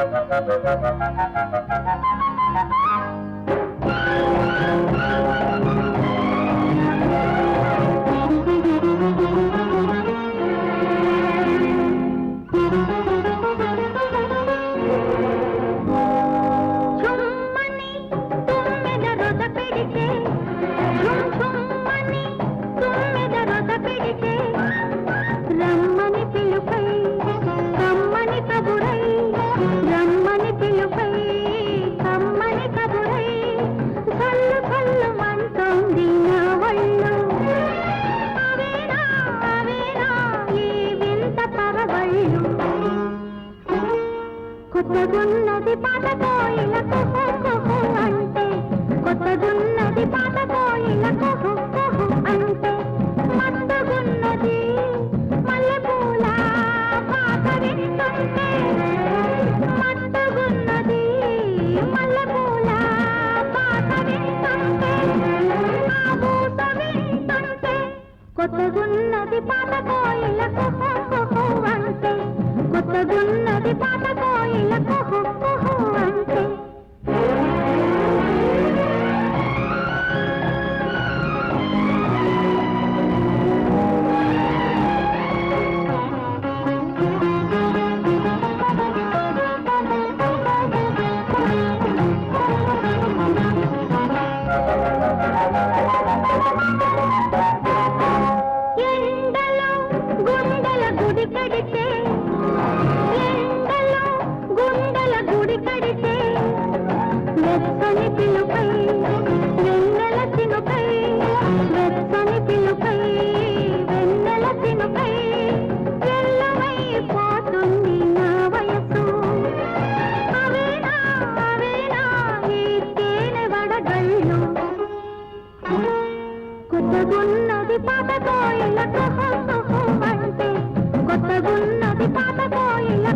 Thank you. కొత్తదున్నది పాత కోయిల కుహు కుహు అంటే కొత్తదున్నది పాత కోయిల కుహు కుహు అంటే. మత్తుగున్నది మల్లెపూల పాత వింటుంటే మత్తుగున్నది మల్లెపూల పాత వింటుంటే ఆ ఊత వింటుంటే కొత్తగున్నది పాత కోయిల కుహు కుహు అంటే కొత్తదున్నది పాత కోయిల గుడి కడితే ఎండలో గుండెల గుడి కడితే వెచ్చని పిలుపై వెన్నెల తినుపై వెచ్చని పిలుపై వెన్నెల తినుపై ఎల్లమై నా వయసు. అవేనా అవేనా ఈ తేనె వడగళ్ళు కొత్తగున్నది అంటే కొత్తగున్నది పాత కోయిల